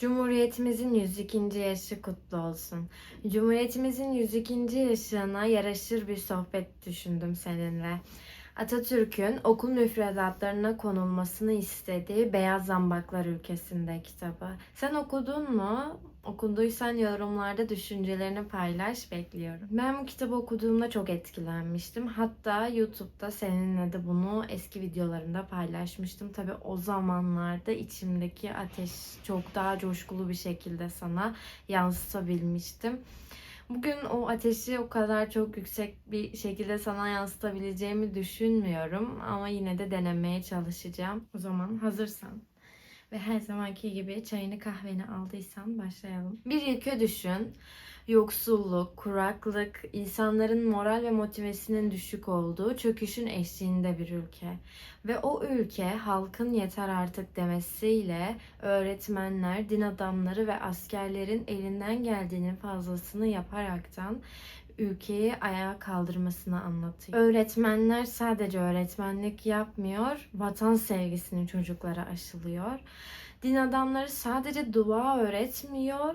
Cumhuriyetimizin 102. yaşı kutlu olsun. Cumhuriyetimizin 102. yaşına yaraşır bir sohbet düşündüm seninle. Atatürk'ün okul müfredatlarına konulmasını istediği Beyaz Zambaklar Ülkesinde kitabı. Sen okudun mu? Okuduysan yorumlarda düşüncelerini paylaş bekliyorum. Ben bu kitabı okuduğumda çok etkilenmiştim. Hatta YouTube'da seninle de bunu eski videolarımda paylaşmıştım. Tabi o zamanlarda içimdeki ateş çok daha coşkulu bir şekilde sana yansıtabilmiştim. Bugün o ateşi o kadar çok yüksek bir şekilde sana yansıtabileceğimi düşünmüyorum ama yine de denemeye çalışacağım. O zaman hazırsan ve her zamanki gibi çayını kahveni aldıysan başlayalım. Bir ülke düşün. Yoksulluk, kuraklık, insanların moral ve motivesinin düşük olduğu çöküşün eşiğinde bir ülke. Ve o ülke halkın yeter artık demesiyle öğretmenler, din adamları ve askerlerin elinden geldiğinin fazlasını yaparaktan ülkeyi ayağa kaldırmasını anlatıyor. Öğretmenler sadece öğretmenlik yapmıyor, vatan sevgisini çocuklara aşılıyor. Din adamları sadece dua öğretmiyor,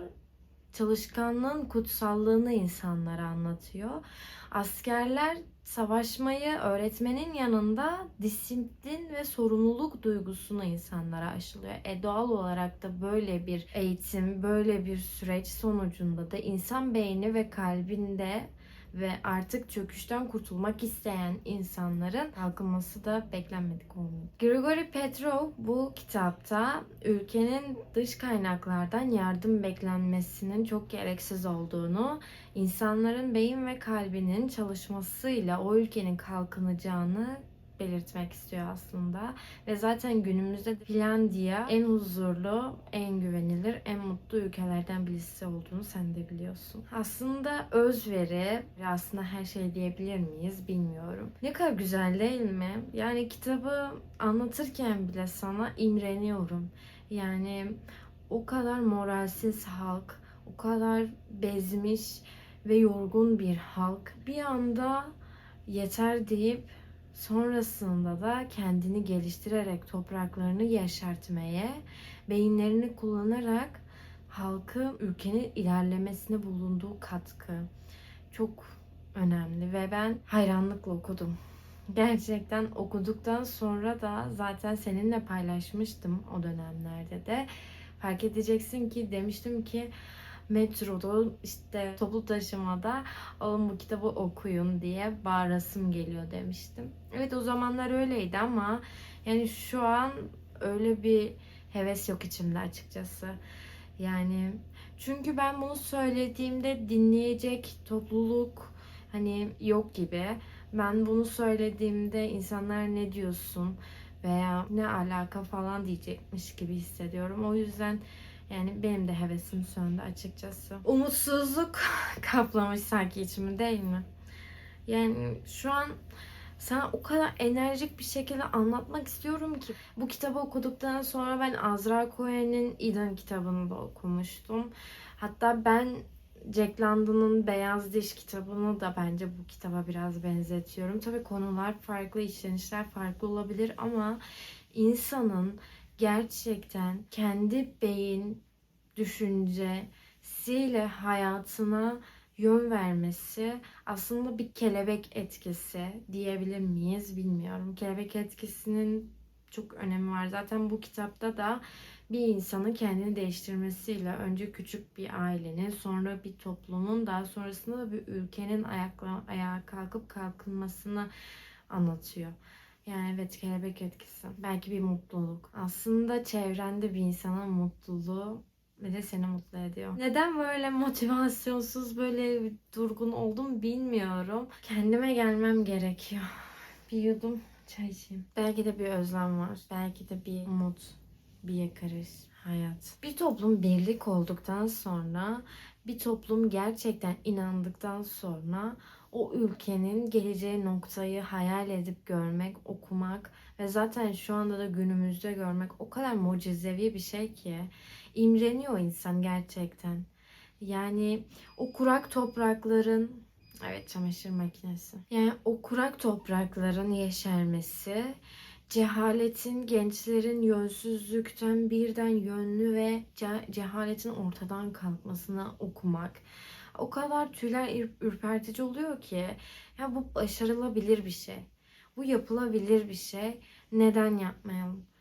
çalışkanlığın kutsallığını insanlara anlatıyor. Askerler savaşmayı öğretmenin yanında disiplin ve sorumluluk duygusunu insanlara aşılıyor. E doğal olarak da böyle bir eğitim, böyle bir süreç sonucunda da insan beyni ve kalbinde ve artık çöküşten kurtulmak isteyen insanların kalkınması da beklenmedik olmuyor. Grigori Petrov bu kitapta ülkenin dış kaynaklardan yardım beklenmesinin çok gereksiz olduğunu, insanların beyin ve kalbinin çalışmasıyla o ülkenin kalkınacağını belirtmek istiyor aslında. Ve zaten günümüzde Finlandiya en huzurlu, en güvenilir, en mutlu ülkelerden birisi olduğunu sen de biliyorsun. Aslında özveri ve aslında her şey diyebilir miyiz bilmiyorum. Ne kadar güzel değil mi? Yani kitabı anlatırken bile sana imreniyorum. Yani o kadar moralsiz halk, o kadar bezmiş ve yorgun bir halk bir anda yeter deyip Sonrasında da kendini geliştirerek topraklarını yeşertmeye, beyinlerini kullanarak halkı ülkenin ilerlemesine bulunduğu katkı çok önemli ve ben hayranlıkla okudum. Gerçekten okuduktan sonra da zaten seninle paylaşmıştım o dönemlerde de. Fark edeceksin ki demiştim ki metroda işte toplu taşımada alın bu kitabı okuyun diye bağırasım geliyor demiştim. Evet o zamanlar öyleydi ama yani şu an öyle bir heves yok içimde açıkçası. Yani çünkü ben bunu söylediğimde dinleyecek topluluk hani yok gibi. Ben bunu söylediğimde insanlar ne diyorsun veya ne alaka falan diyecekmiş gibi hissediyorum. O yüzden yani benim de hevesim söndü açıkçası. Umutsuzluk kaplamış sanki içimi değil mi? Yani şu an sana o kadar enerjik bir şekilde anlatmak istiyorum ki. Bu kitabı okuduktan sonra ben Azra Cohen'in Eden kitabını da okumuştum. Hatta ben Jack London'ın Beyaz Diş kitabını da bence bu kitaba biraz benzetiyorum. Tabii konular farklı, işlenişler farklı olabilir ama insanın gerçekten kendi beyin düşüncesiyle hayatına yön vermesi aslında bir kelebek etkisi diyebilir miyiz bilmiyorum. Kelebek etkisinin çok önemi var. Zaten bu kitapta da bir insanın kendini değiştirmesiyle önce küçük bir ailenin, sonra bir toplumun, daha sonrasında da bir ülkenin ayakla, ayağa kalkıp kalkınmasını anlatıyor. Yani evet kelebek etkisi. Belki bir mutluluk. Aslında çevrende bir insanın mutluluğu ve de seni mutlu ediyor. Neden böyle motivasyonsuz, böyle durgun oldum bilmiyorum. Kendime gelmem gerekiyor. Bir yudum çay içeyim. Belki de bir özlem var. Belki de bir umut, bir yakarış, hayat. Bir toplum birlik olduktan sonra, bir toplum gerçekten inandıktan sonra o ülkenin geleceği noktayı hayal edip görmek, okumak ve zaten şu anda da günümüzde görmek o kadar mucizevi bir şey ki imreniyor insan gerçekten. Yani o kurak toprakların evet çamaşır makinesi. Yani o kurak toprakların yeşermesi cehaletin gençlerin yönsüzlükten birden yönlü ve ce- cehaletin ortadan kalkmasını okumak o kadar tüyler ür- ürpertici oluyor ki ya bu başarılabilir bir şey. Bu yapılabilir bir şey. Neden yapmayalım?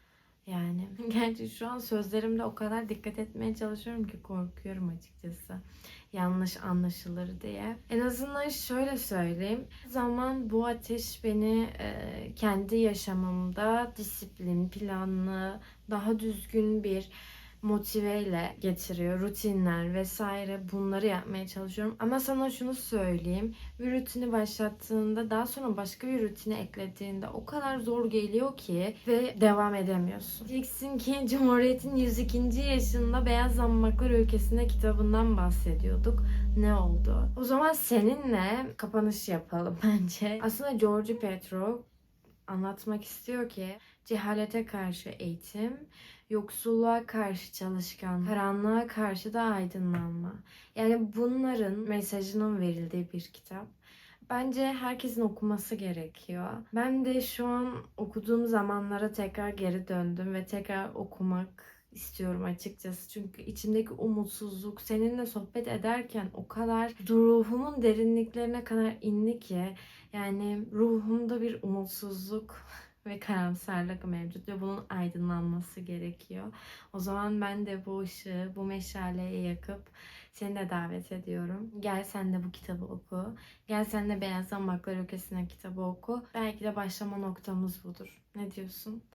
Yani gerçi şu an sözlerimde o kadar dikkat etmeye çalışıyorum ki korkuyorum açıkçası. Yanlış anlaşılır diye. En azından şöyle söyleyeyim. Zaman bu ateş beni e, kendi yaşamımda disiplin, planlı, daha düzgün bir motiveyle getiriyor. Rutinler vesaire bunları yapmaya çalışıyorum. Ama sana şunu söyleyeyim. Bir rutini başlattığında daha sonra başka bir rutine eklediğinde o kadar zor geliyor ki ve devam edemiyorsun. Diyeceksin ki Cumhuriyet'in 102. yaşında Beyaz Zambaklar Ülkesi'nde kitabından bahsediyorduk. Ne oldu? O zaman seninle kapanış yapalım bence. Aslında George Petro anlatmak istiyor ki cehalete karşı eğitim, yoksulluğa karşı çalışkan, karanlığa karşı da aydınlanma. Yani bunların mesajının verildiği bir kitap. Bence herkesin okuması gerekiyor. Ben de şu an okuduğum zamanlara tekrar geri döndüm ve tekrar okumak istiyorum açıkçası. Çünkü içimdeki umutsuzluk seninle sohbet ederken o kadar ruhumun derinliklerine kadar indi ki yani ruhumda bir umutsuzluk ve karamsarlık mevcut ve bunun aydınlanması gerekiyor. O zaman ben de bu ışığı, bu meşaleyi yakıp seni de davet ediyorum. Gel sen de bu kitabı oku. Gel sen de Beyaz Zambaklar Ülkesi'ne kitabı oku. Belki de başlama noktamız budur. Ne diyorsun?